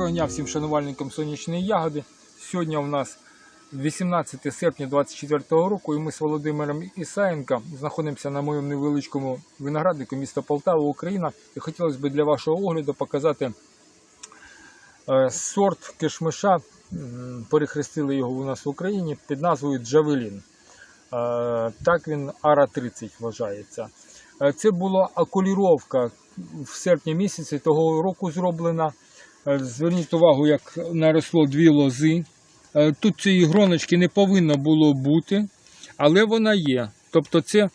Доброго дня всім шанувальникам сонячної ягоди. Сьогодні у нас 18 серпня 2024 року і ми з Володимиром Ісаєнко знаходимося на моєму невеличкому винограднику міста Полтава, Україна. І хотілося б для вашого огляду показати е, сорт кишмиша. Перехрестили його у нас в Україні під назвою Джавелін. Е, Так він Ара 30 вважається. Е, Це була окуліровка в серпні місяці того року зроблена. Е, Зверніть увагу, як наросло дві лози. Е, Тут цієї гроночки не повинно було бути, але вона є. Тобто це е,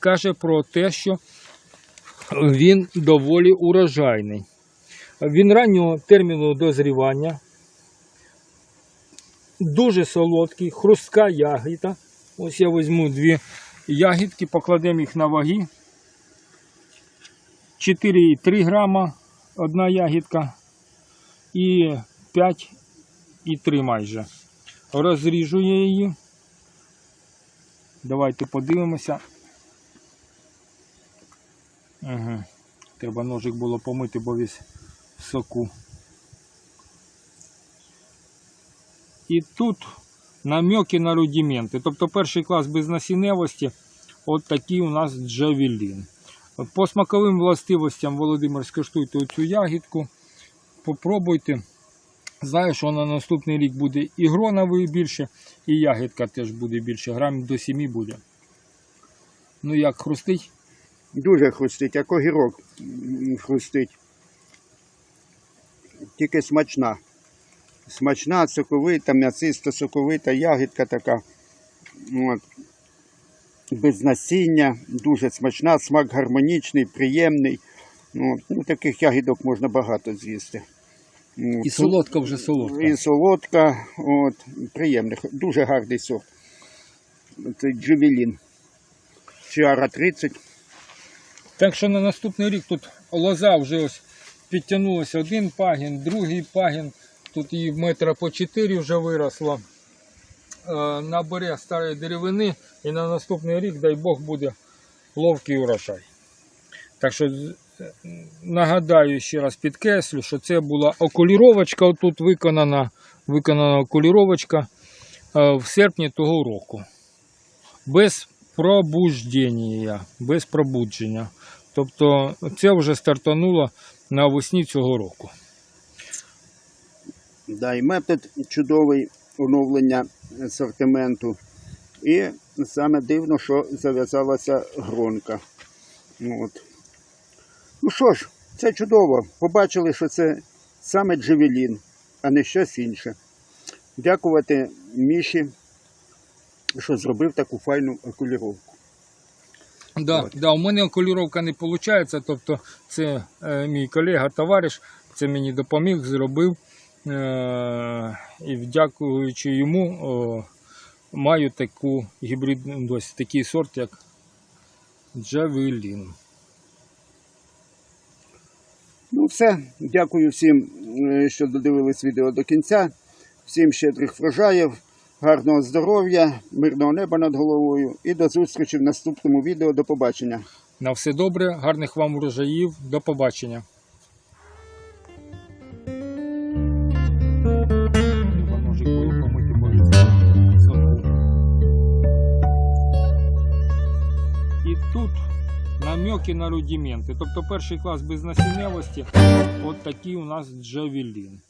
каже про те, що він доволі урожайний. Він раннього терміну дозрівання, дуже солодкий, хрустка ягіда. Ось я візьму дві ягідки, покладемо їх на ваги. 4,3 грама одна ягідка і 5,3 майже. Розріжу я її. Давайте подивимося. Угу. Треба ножик було помити, бо весь соку. І тут намеки на рудименти. Тобто перший клас безнасінневості, от такий у нас джавелін. По смаковим властивостям Володимир скуштуйте цю ягідку. Попробуйте. Знаю, що на наступний рік буде і гроновий більше, і ягідка теж буде більше. Грамів до 7 буде. Ну як хрустить? Дуже хрустить, як огірок хрустить. Тільки смачна. Смачна, соковита, м'ясиста, соковита, ягідка така. От. Без насіння, дуже смачна, смак гармонічний, приємний. От. Ну, таких ягідок можна багато з'їсти. І солодка вже солодка. І солодка, от, приємний, дуже гарний сорт. Це джевелін. Чиара 30. Так що на наступний рік тут лоза вже ось підтягнулася один пагін, другий пагін. Тут її метра по 4 вже виросло. Е, Набере старої деревини і на наступний рік, дай Бог, буде ловкий урожай. Так що нагадаю ще раз підкреслю, що це була окуліровочка, тут виконана, виконана окуліровочка е, в серпні того року. Без пробуждення, без пробудження. Тобто це вже стартануло навесні цього року. Да, і метод чудовий оновлення асортименту. І саме дивно, що зав'язалася гронка. От. Ну що ж, це чудово. Побачили, що це саме Джевелін, а не щось інше. Дякувати Міші, що зробив таку файну окуліровку. Да, От. да, у мене окуліровка не виходить, тобто це е, мій колега, товариш, це мені допоміг, зробив. Е, і дякуючи йому, о, маю таку гібридну, ось такий сорт, як Джавелін. Ну все, дякую всім, е, що додивились відео до кінця. Всім щедрих врожаїв, гарного здоров'я, мирного неба над головою і до зустрічі в наступному відео. До побачення. На все добре, гарних вам урожаїв, до побачення. І тут намеки на рудименти. Тобто перший клас без безнасінневості, от такий у нас джавелін.